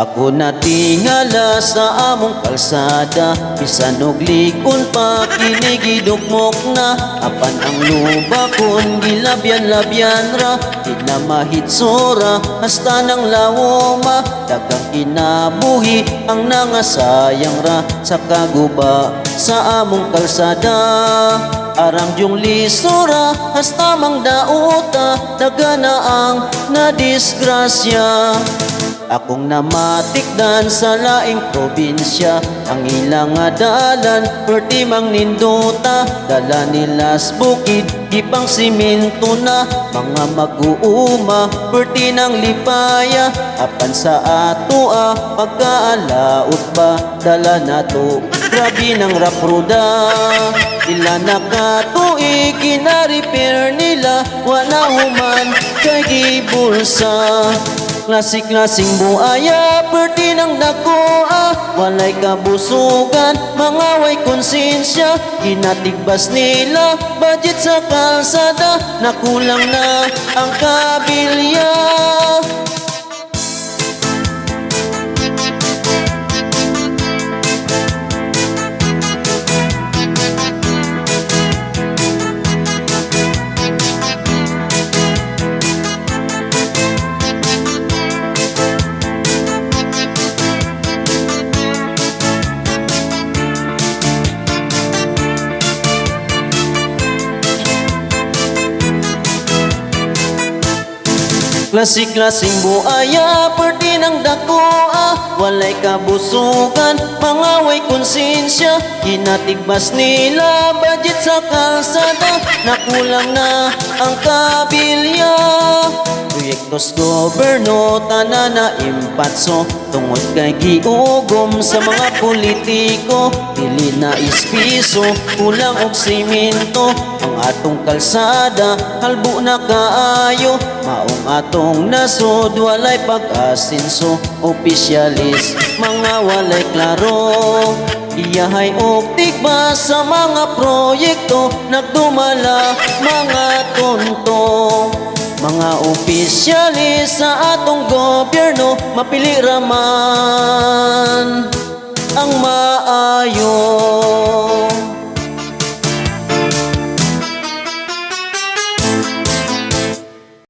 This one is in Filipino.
Ako natingala sa among kalsada Bisan og likon pa kinigidugmok na. Apan ang luba kon gilabyan-labyan ra Di na mahitsura hasta ng lawoma Dagang kinabuhi ang nangasayang ra Sa kaguba sa among kalsada. Aram yung lisura hasta mang dauta Daga na ang nadisgrasya Akong namatikdan sa laing probinsya. Ang ilang nga dalan Perti mang ninduta Dala nilas bukid Ipang simento na. Mga mag-uuma Perti ng lipaya. Apan sa ato ah Pagkaalaot ba? Dala na to Grabe ng rapruda. Sila nakatuig Kina-repair nila. Wala human Kay gibulsa Klasik-klasing buaya, perti ng dakoa Walay kabusugan, mga way konsensya Kinatigbas nila, budget sa kalsada. Nakulang na ang kabilya Klasik-klasing buaya, perti ng dakoa Walay kabusugan, mga way konsensya Kinatigbas nila, budget sa kalsada. Nakulang na ang kabilya Proyektos goberno, tanan na impatso Tungod kay giugom sa mga politiko Dili na ispiso, kulang og simento. Ang atong kalsada, halbo na kaayo. Maong atong nasod, walay pag-asinso. Opisyalis, mga walay klaro. Iyahay og tigba sa mga proyekto? Nagdumala mga tonto mga opisyalis sa atong gobyerno Mapili raman